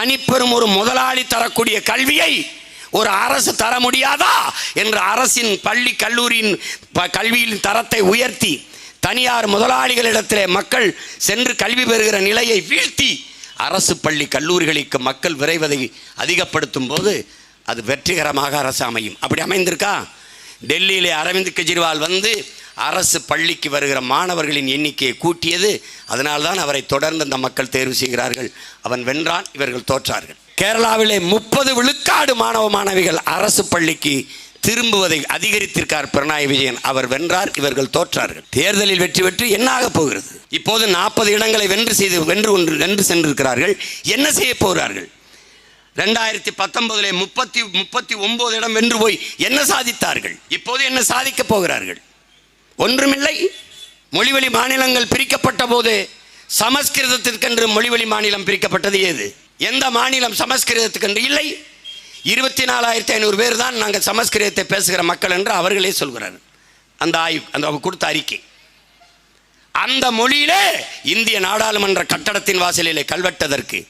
தனிப்பெரும் ஒரு முதலாளி தரக்கூடிய கல்வியை ஒரு அரசு தர முடியாதா என்று அரசின் பள்ளி கல்லூரியின் ப- கல்வியின் தரத்தை உயர்த்தி தனியார் முதலாளிகளிடத்திலே மக்கள் சென்று கல்வி பெறுகிற நிலையை வீழ்த்தி அரசு பள்ளி கல்லூரிகளுக்கு மக்கள் விரைவதை அதிகப்படுத்தும் போது அது வெற்றிகரமாக அரசு அமையும். அப்படி அமைந்திருக்கா? டெல்லியிலே அரவிந்த் கெஜ்ரிவால் வந்து அரசு பள்ளிக்கு வருகிற மாணவர்களின் எண்ணிக்கையை கூட்டியது அதனால்தான் அவரை தொடர்ந்து அந்த மக்கள் தேர்வு செய்கிறார்கள். அவன் வென்றான் இவர்கள் தோற்றார்கள். கேரளாவிலே முப்பது விழுக்காடு மாணவ மாணவிகள் அரசு பள்ளிக்கு திரும்புவதை அதிகரித்திருக்கார் பிரணாய் விஜயன். அவர் வென்றார் இவர்கள் தோற்றார்கள். தேர்தலில் வெற்றி பெற்று என்னாக போகிறது? இப்போது நாற்பது இடங்களை வென்று செய்து வென்று ஒன்று வென்று சென்றிருக்கிறார்கள். என்ன செய்ய போகிறார்கள்? ரெண்டாயிரத்தி பத்தொன்பதுல முப்பத்தி முப்பத்தி ஒன்பது இடம் வென்று போய் என்ன சாதித்தார்கள்? இப்போது என்ன சாதிக்கப் போகிறார்கள்? ஒன்றுமில்லை. மொழிவழி மாநிலங்கள் பிரிக்கப்பட்ட போது சமஸ்கிருதத்திற்கென்று மொழிவழி மாநிலம் பிரிக்கப்பட்டது ஏது? எந்த மாநிலம் சமஸ்கிருதத்துக்கென்று இல்லை. இருபத்தி நாலாயிரத்தி ஐநூறு பேர் தான் நாங்கள் சமஸ்கிருதத்தை பேசுகிற மக்கள் என்று அவர்களே சொல்கிறார் அந்த ஆய்வு அந்த அவங்க கொடுத்த அறிக்கை. அந்த மொழியிலே இந்திய நாடாளுமன்ற கட்டடத்தின் வாசலிலே கல்வெட்டதற்கு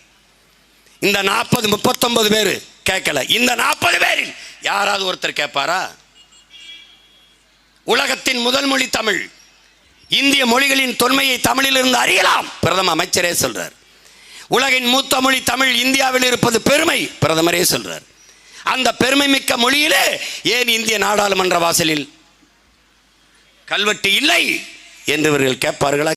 இந்த நாற்பது முப்பத்தொன்பது பேர் கேட்கல. இந்த நாற்பது பேரில் யாராவது ஒருத்தர் கேட்பாரா? உலகத்தின் முதல் மொழி தமிழ். இந்திய மொழிகளின் தொன்மையை தமிழிலிருந்து அறியலாம் பிரதம அமைச்சரே சொல்றார். உலகின் மூத்த மொழி தமிழ் இந்தியாவில் இருப்பது பெருமை பிரதமரே சொல்றார். அந்த பெருமை மிக்க மொழியிலே ஏன் இந்திய நாடாளுமன்ற வாசலில் கல்வெட்டு இல்லை என்று இவர்கள் கேட்பார்களா?